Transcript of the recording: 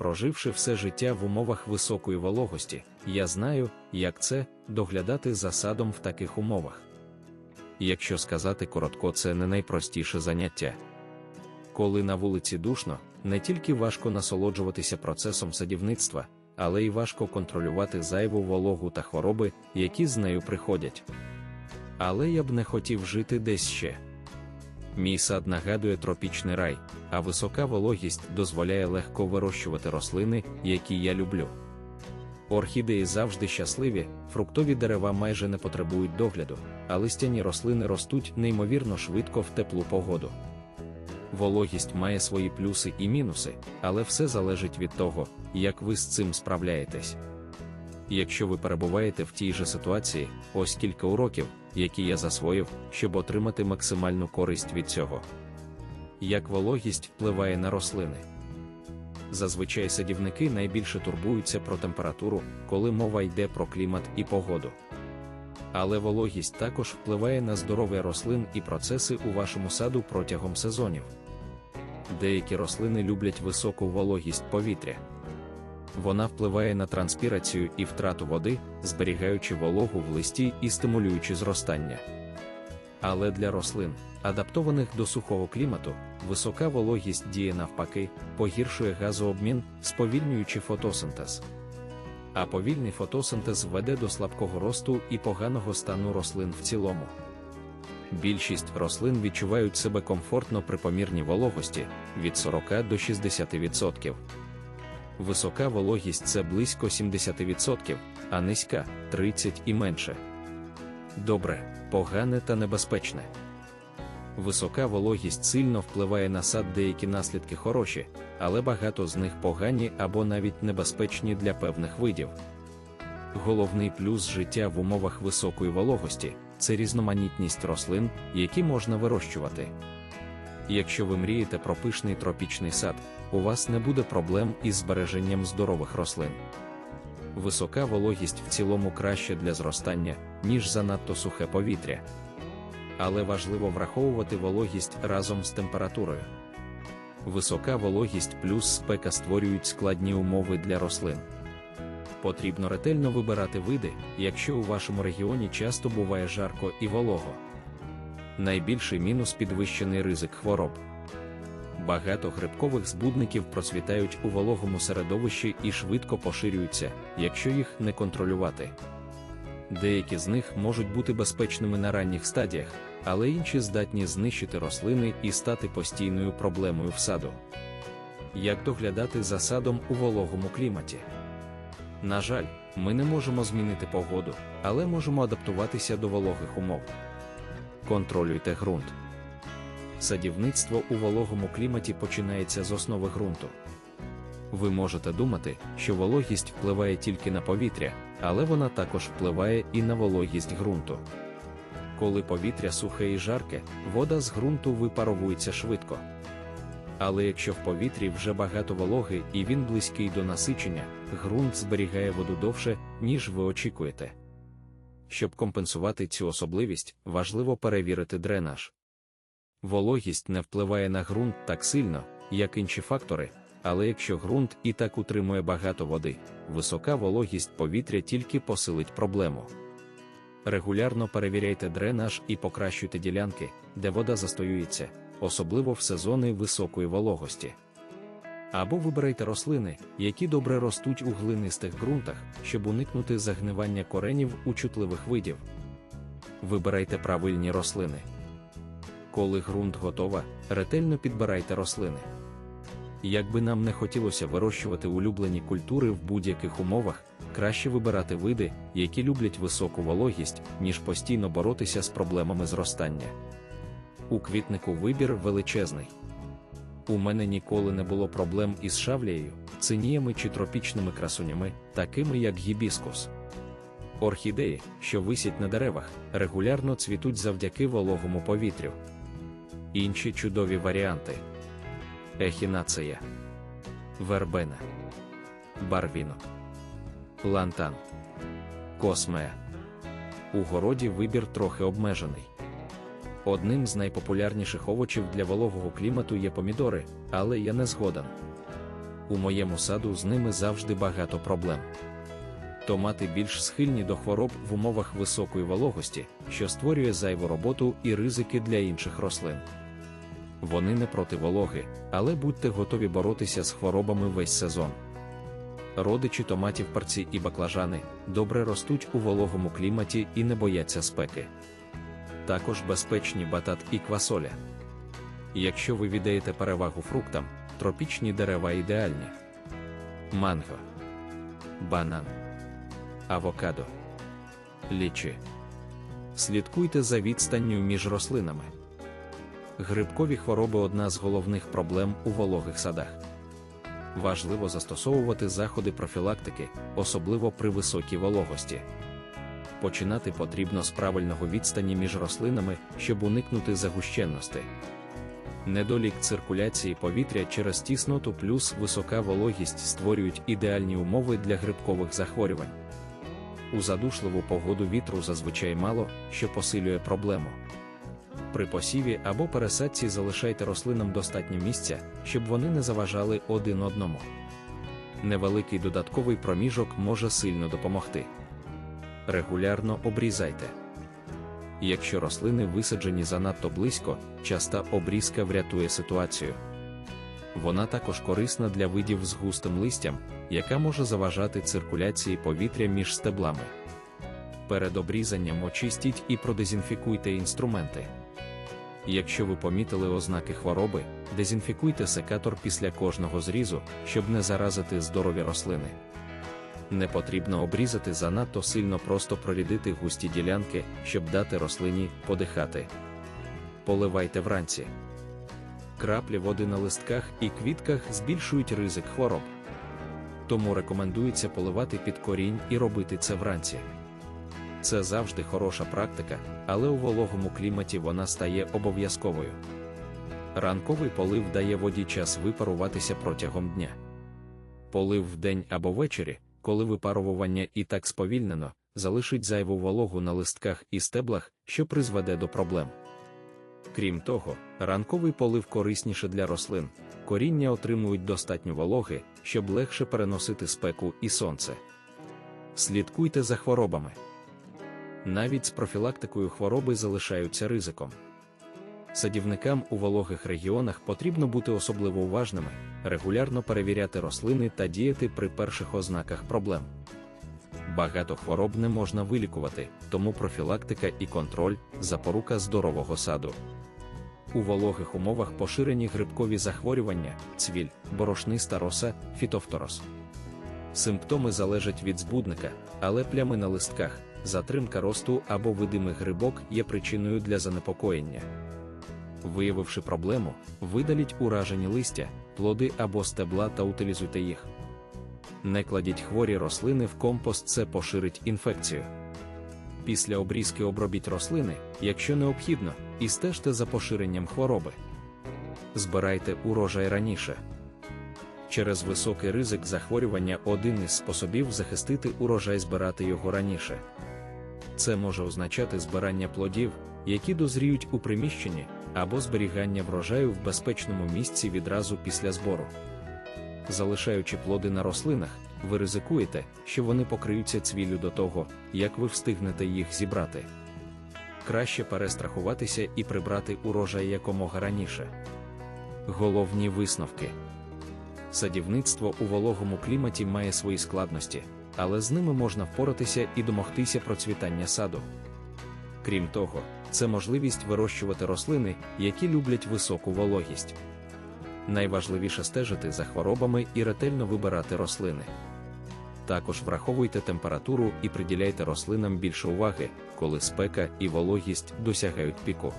Проживши все життя в умовах високої вологості, я знаю, як це доглядати за садом в таких умовах. Якщо сказати коротко, це не найпростіше заняття. Коли на вулиці душно, не тільки важко насолоджуватися процесом садівництва, але й важко контролювати зайву вологу та хвороби, які з нею приходять. Але я б не хотів жити десь ще. Мій сад нагадує тропічний рай, а висока вологість дозволяє легко вирощувати рослини, які я люблю. Орхідеї завжди щасливі, фруктові дерева майже не потребують догляду, а листяні рослини ростуть неймовірно швидко в теплу погоду. Вологість має свої плюси і мінуси, але все залежить від того, як ви з цим справляєтесь. Якщо ви перебуваєте в тій же ситуації, ось кілька уроків, які я засвоїв, щоб отримати максимальну користь від цього. Як вологість впливає на рослини. Зазвичай садівники найбільше турбуються про температуру, коли мова йде про клімат і погоду. Але вологість також впливає на здоров'я рослин і процеси у вашому саду протягом сезонів. Деякі рослини люблять високу вологість повітря. Вона впливає на транспірацію і втрату води, зберігаючи вологу в листі і стимулюючи зростання. Але для рослин, адаптованих до сухого клімату, висока вологість діє навпаки, погіршує газообмін, сповільнюючи фотосинтез. А повільний фотосинтез веде до слабкого росту і поганого стану рослин в цілому. Більшість рослин відчувають себе комфортно при помірній вологості від 40 до 60%. Висока вологість це близько 70%, а низька 30% і менше. Добре, погане та небезпечне. Висока вологість сильно впливає на сад деякі наслідки хороші, але багато з них погані або навіть небезпечні для певних видів. Головний плюс життя в умовах високої вологості це різноманітність рослин, які можна вирощувати. Якщо ви мрієте про пишний тропічний сад, у вас не буде проблем із збереженням здорових рослин. Висока вологість в цілому краще для зростання, ніж занадто сухе повітря. Але важливо враховувати вологість разом з температурою. Висока вологість плюс спека створюють складні умови для рослин. Потрібно ретельно вибирати види, якщо у вашому регіоні часто буває жарко і волого. Найбільший мінус підвищений ризик хвороб. Багато грибкових збудників процвітають у вологому середовищі і швидко поширюються, якщо їх не контролювати. Деякі з них можуть бути безпечними на ранніх стадіях, але інші здатні знищити рослини і стати постійною проблемою в саду. Як доглядати за садом у вологому кліматі? На жаль, ми не можемо змінити погоду, але можемо адаптуватися до вологих умов. Контролюйте ґрунт. Садівництво у вологому кліматі починається з основи ґрунту. Ви можете думати, що вологість впливає тільки на повітря, але вона також впливає і на вологість ґрунту. Коли повітря сухе і жарке, вода з ґрунту випаровується швидко. Але якщо в повітрі вже багато вологи і він близький до насичення, ґрунт зберігає воду довше, ніж ви очікуєте. Щоб компенсувати цю особливість, важливо перевірити дренаж. Вологість не впливає на ґрунт так сильно, як інші фактори, але якщо ґрунт і так утримує багато води, висока вологість повітря тільки посилить проблему. Регулярно перевіряйте дренаж і покращуйте ділянки, де вода застоюється, особливо в сезони високої вологості. Або вибирайте рослини, які добре ростуть у глинистих ґрунтах, щоб уникнути загнивання коренів у чутливих видів. Вибирайте правильні рослини. Коли ґрунт готова, ретельно підбирайте рослини. Якби нам не хотілося вирощувати улюблені культури в будь-яких умовах, краще вибирати види, які люблять високу вологість, ніж постійно боротися з проблемами зростання. У квітнику вибір величезний. У мене ніколи не було проблем із шавлією, циніями чи тропічними красунями, такими як гібіскус. Орхідеї, що висять на деревах, регулярно цвітуть завдяки вологому повітрю. Інші чудові варіанти: ехінацея, вербена, барвінок, лантан, космея. У городі вибір трохи обмежений. Одним з найпопулярніших овочів для вологого клімату є помідори, але я не згоден. У моєму саду з ними завжди багато проблем. Томати більш схильні до хвороб в умовах високої вологості, що створює зайву роботу і ризики для інших рослин. Вони не проти вологи, але будьте готові боротися з хворобами весь сезон. Родичі томатів парці і баклажани добре ростуть у вологому кліматі і не бояться спеки. Також безпечні батат і квасоля. Якщо ви віддаєте перевагу фруктам, тропічні дерева ідеальні. Манго, банан, авокадо, лічі. Слідкуйте за відстанню між рослинами. Грибкові хвороби одна з головних проблем у вологих садах. Важливо застосовувати заходи профілактики, особливо при високій вологості. Починати потрібно з правильного відстані між рослинами, щоб уникнути загущенності. Недолік циркуляції повітря через тісноту плюс висока вологість створюють ідеальні умови для грибкових захворювань. У задушливу погоду вітру зазвичай мало, що посилює проблему. При посіві або пересадці залишайте рослинам достатньо місця, щоб вони не заважали один одному. Невеликий додатковий проміжок може сильно допомогти. Регулярно обрізайте. Якщо рослини висаджені занадто близько, часта обрізка врятує ситуацію. Вона також корисна для видів з густим листям, яка може заважати циркуляції повітря між стеблами. Перед обрізанням очистіть і продезінфікуйте інструменти. Якщо ви помітили ознаки хвороби, дезінфікуйте секатор після кожного зрізу, щоб не заразити здорові рослини. Не потрібно обрізати занадто сильно просто прорідити густі ділянки, щоб дати рослині подихати. Поливайте вранці. Краплі води на листках і квітках збільшують ризик хвороб. Тому рекомендується поливати під корінь і робити це вранці. Це завжди хороша практика, але у вологому кліматі вона стає обов'язковою. Ранковий полив дає воді час випаруватися протягом дня. Полив вдень або ввечері, коли випарування і так сповільнено, залишить зайву вологу на листках і стеблах, що призведе до проблем. Крім того, ранковий полив корисніше для рослин, коріння отримують достатньо вологи, щоб легше переносити спеку і сонце. Слідкуйте за хворобами. Навіть з профілактикою хвороби залишаються ризиком. Садівникам у вологих регіонах потрібно бути особливо уважними, регулярно перевіряти рослини та діяти при перших ознаках проблем. Багато хвороб не можна вилікувати, тому профілактика і контроль запорука здорового саду. У вологих умовах поширені грибкові захворювання, цвіль, борошниста роса, фітофторос. Симптоми залежать від збудника, але плями на листках, затримка росту або видимий грибок є причиною для занепокоєння. Виявивши проблему, видаліть уражені листя, плоди або стебла та утилізуйте їх. Не кладіть хворі рослини в компост, це поширить інфекцію. Після обрізки обробіть рослини, якщо необхідно, і стежте за поширенням хвороби. Збирайте урожай раніше. Через високий ризик захворювання один із способів захистити урожай збирати його раніше. Це може означати збирання плодів, які дозріють у приміщенні, або зберігання врожаю в безпечному місці відразу після збору. Залишаючи плоди на рослинах, ви ризикуєте, що вони покриються цвіллю до того, як ви встигнете їх зібрати. Краще перестрахуватися і прибрати урожай якомога раніше. Головні висновки садівництво у вологому кліматі має свої складності, але з ними можна впоратися і домогтися процвітання саду. Крім того, це можливість вирощувати рослини, які люблять високу вологість. Найважливіше стежити за хворобами і ретельно вибирати рослини. Також враховуйте температуру і приділяйте рослинам більше уваги, коли спека і вологість досягають піку.